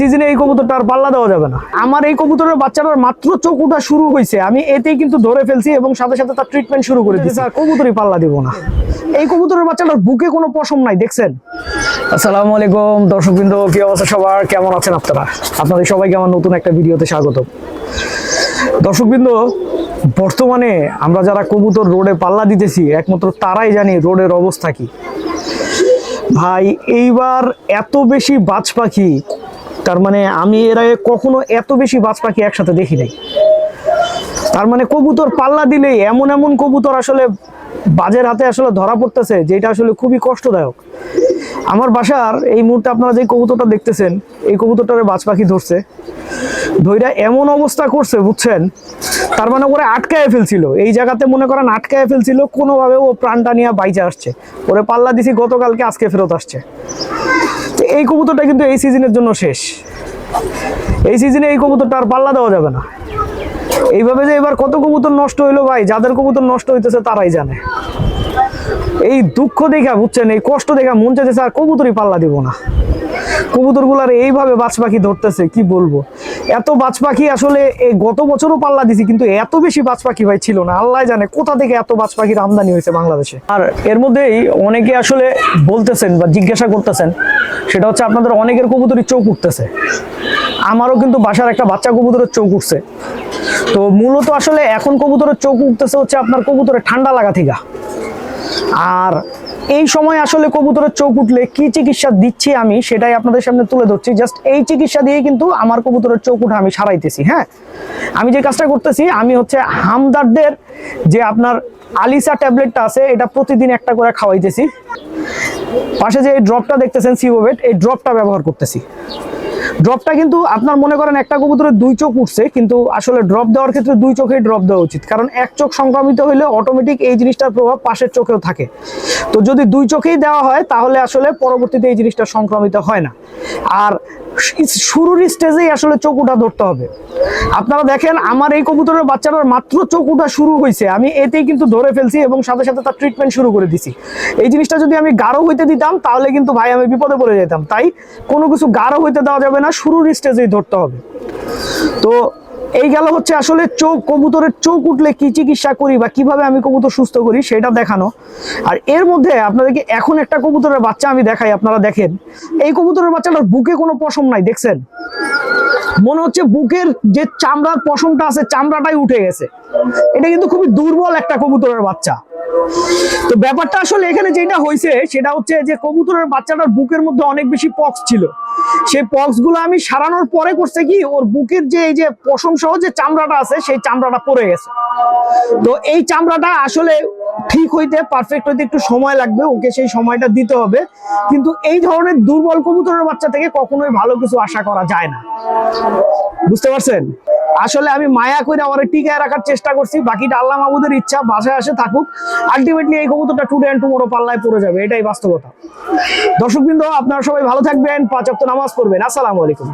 সিজনে এই কবুতরটা আর পাল্লা দেওয়া যাবে না। আমার এই কবুতরের বাচ্চাটার মাত্র চোখ উঠা শুরু হয়েছে আমি এতেই কিন্তু ধরে ফেলছি এবং সাথে সাথে তার ট্রিটমেন্ট শুরু করে দিয়েছি। আর কবুতরই পাল্লা দিব না। এই কবুতরের বাচ্চাটার বুকে কোনো পশম নাই দেখছেন? আসসালামু আলাইকুম দর্শকবৃন্দ কি অবস্থা সবার? কেমন আছেন আপনারা? আপনাদের সবাইকে আমার নতুন একটা ভিডিওতে স্বাগত। দর্শকবৃন্দ বর্তমানে আমরা যারা কবুতর রোডে পাল্লা দিতেছি একমাত্র তারাই জানি রোডের অবস্থা কি। ভাই এইবার এত বেশি বাজ পাখি তার মানে আমি এর আগে কখনো এত বেশি বাজ পাখি একসাথে দেখি নাই। তার মানে কবুতর পাল্লা দিলেই এমন এমন কবুতর আসলে বাজের হাতে আসলে ধরা পড়তেছে, যেটা আসলে খুবই কষ্টদায়ক। আমার বাসার এই মুহূর্তে আপনারা যে কবুতরটা দেখতেছেন, এই কবুতরটারে বাজ পাখি ধরছে। ধৈরা এমন অবস্থা করছে, বুঝছেন? তার মানে ওরা আটকায় ফেলছিল। এই জায়গাতে মনে করেন আটকায় ফেলছিল, কোনোভাবে ও প্রাণটা নিয়ে বাইচে আসছে। ওরে পাল্লা দিছি, গতকালকে আজকে ফেরত আসছে। তো এই কবুতরটা কিন্তু এই সিজনের জন্য শেষ। এই সিজনে এই কবুতরটা আর পাল্লা দেওয়া যাবে না। এইভাবে যে এবার কত কবুতর নষ্ট হইল ভাই, যাদের কবুতর নষ্ট হইতেছে তারাই জানে। এই দুঃখ দেখা, বুঝছেন? এই কষ্ট দেখা, মন চাইতেছে আর কবুতরই পাল্লা দিব না। কবুতরগুলার এইভাবে বাজ পাখি ধরতেছে, কি বলব? এত বাজ পাখি আসলে এই গত বছরও পাল্লা দিছি, কিন্তু এত বেশি বাজ পাখি ভাই ছিল না। আল্লাহ জানে কোথা থেকে এত বাজ পাখির আমদানি হয়েছে বাংলাদেশে। আর এর মধ্যেই অনেকে আসলে বলতেছেন বা জিজ্ঞাসা করতেছেন, সেটা হচ্ছে আপনাদের অনেকের কবুতরই চোখ উঠতেছে। আমারও কিন্তু বাসার একটা বাচ্চা কবুতরের চোখ উঠছে। তো মূলত আসলে এখন কবুতরের চোখ উঠতেছে হচ্ছে আপনার কবুতরের ঠান্ডা লাগা থেকে। আর এই সময় আসলে কবুতরের চোখ উঠলে কি চিকিৎসা দিচ্ছি আমি সেটাই আপনাদের সামনে তুলে ধরছি। জাস্ট এই চিকিৎসা দিয়ে কিন্তু আমার কবুতরের চোখ উঠে আমি সারাইতেছি হ্যাঁ? আমি যে কাজটা করতেছি, আমি হচ্ছে হামদারদের যে আপনার আলিসা ট্যাবলেটটা আছে, এটা প্রতিদিন একটা করে খাওয়াইতেছি। পাশে যে এই ড্রপটা দেখতেছেন সিওভেট এই ড্রপটা ব্যবহার করতেছি। ড্রপটা কিন্তু আপনার মনে করেন একটা কবুতরের দুই চোখ উঠছে, কিন্তু আসলে ড্রপ দেওয়ার ক্ষেত্রে দুই চোখেই ড্রপ দেওয়া উচিত। কারণ এক চোখ সংক্রমিত হলে অটোমেটিক এই জিনিসটার প্রভাব পাশের চোখেও থাকে। তো যদি দুই চোখেই দেওয়া হয়, তাহলে আসলে পরবর্তীতে এই জিনিসটা সংক্রমিত হয় না। আর শুরুর স্টেজেই আসলে চোখ উঠা ধরতে হবে। আপনারা দেখেন, আমার এই কবুতরের বাচ্চাটার মাত্র চোখ উঠা শুরু হয়েছে আমি এতেই কিন্তু ধরে ফেলছি এবং সাথে সাথে তার ট্রিটমেন্ট শুরু করে দিছি। এই জিনিসটা যদি আমি গাঢ় হইতে দিতাম, তাহলে কিন্তু ভাই আমি বিপদে পড়ে যেতাম। তাই কোনো কিছু গাঢ় হইতে দেওয়া যাবে না। শুরুর স্টেজেই ধরতে হবে। তো এই গেল হচ্ছে আসলে চোখ, কবুতরের চোখ উঠলে কি চিকিৎসা করি বা কীভাবে আমি কবুতর সুস্থ করি সেটা দেখানো। আর এর মধ্যে আপনাদেরকে এখন একটা কবুতরের বাচ্চা আমি দেখাই, আপনারা দেখেন। এই কবুতরের বাচ্চাটার বুকে কোনো পশম নাই, দেখছেন? মনে হচ্ছে বুকের যে চামড়ার পশমটা আছে, চামড়াটাই উঠে গেছে। এটা কিন্তু খুবই দুর্বল একটা কবুতরের বাচ্চা। তো ব্যাপারটা আসলে এখানে যেটা হয়েছে, সেটা হচ্ছে যে কবুতরের বাচ্চাটার বুকের মধ্যে অনেক বেশি পক্স ছিল। সেই পক্সগুলো আমি সারানোর পরে করছে কি, ওর বুকের যে এই যে পশম সহ যে চামড়াটা আছে, সেই চামড়াটা পরে গেছে। তো এই চামড়াটা আসলে ঠিক হইতে পারফেক্ট হইতে একটু সময় লাগবে, ওকে সেই সময়টা দিতে হবে। কিন্তু এই ধরনের দুর্বল কবুতরের বাচ্চা থেকে কখনোই ভালো কিছু আশা করা যায় না। বুঝতে পারছেন? আসলে আমি মায়া করে আমার টিকায় রাখার চেষ্টা করছি, বাকিটা আল্লাহ মাহমুদের ইচ্ছা, বাসায় আসে থাকুক। আলটিমেটলি এই কবুতরটা টুডে অ্যান্ড টুমোরো পাল্লায় পড়ে যাবে, এটাই বাস্তবতা। দর্শকবৃন্দ, আপনারা সবাই ভালো থাকবেন, পাঁচ নামাজ পড়বেন। আসসালামু আলাইকুম।